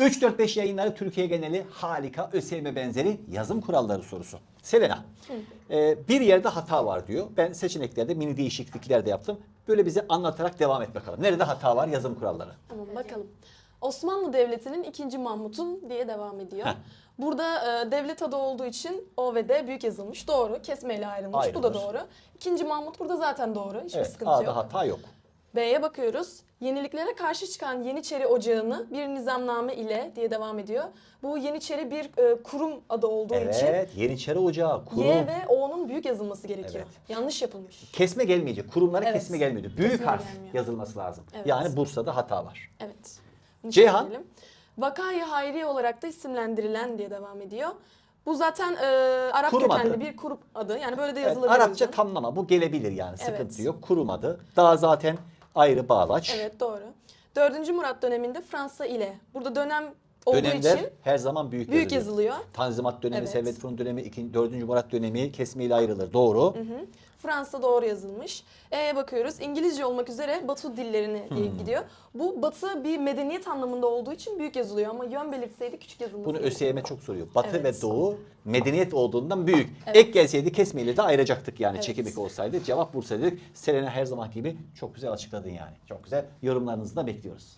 3-4-5 yayınları Türkiye geneli harika ÖSYM benzeri yazım kuralları sorusu. Selena, e, bir yerde hata var diyor. Ben seçeneklerde mini değişiklikler de yaptım. Böyle bize anlatarak devam et bakalım. Nerede hata var yazım kuralları? Tamam bakalım. Osmanlı Devleti'nin 2. Mahmut'un diye devam ediyor. Heh. Burada e, devlet adı olduğu için O ve D büyük yazılmış. Doğru. Kesmeyle ayrılmış. Bu da Ayrılır. doğru. 2. Mahmut burada zaten doğru. Hiçbir Evet, sıkıntı A'da yok. hata yok. B'ye bakıyoruz. Yeniliklere karşı çıkan Yeniçeri Ocağı'nı bir nizamname ile diye devam ediyor. Bu Yeniçeri bir e, kurum adı olduğu için Evet, Yeniçeri Ocağı, kurum. Y ve O'nun büyük yazılması gerekiyor. Evet. Yanlış yapılmış. Kesme gelmeyecek. Kurumlara Evet. kesme gelmedi. Büyük Kesme harf gelmiyor. yazılması lazım. Evet. Yani Bursa'da hata var. Evet. Bunu Ceyhan? çekelim. Vakayı Hayri olarak da isimlendirilen diye devam ediyor. Bu zaten e, Arap Kurum kökenli adı. bir kurum adı. Yani böyle de Evet, yazılabilir. Arapça hocam. tamlama bu gelebilir yani. Sıkıntı Evet. yok. Kurum adı. Daha zaten ayrı bağlaç. Evet doğru. 4. Murat döneminde Fransa ile. Burada dönem olduğu Dönemler için her zaman büyük, büyük yazılıyor. Tanzimat dönemi, Evet. Servet Fırın dönemi, 2. 4. Murat dönemi kesmeyle ayrılır. Doğru. Hı. Fransa doğru yazılmış. E'ye bakıyoruz. İngilizce olmak üzere Batı dillerine Hmm. gidiyor. Bu Batı bir medeniyet anlamında olduğu için büyük yazılıyor ama yön belirtseydi küçük yazılması Bunu. ÖSYM çok soruyor. Batı Evet. ve Doğu medeniyet olduğundan büyük. Evet. Ek gelseydi kesmeyle de ayıracaktık yani Evet. çekimlik olsaydı. Cevap Bursa dedik. Selena her zaman gibi çok güzel açıkladın yani. Çok güzel. Yorumlarınızı da bekliyoruz.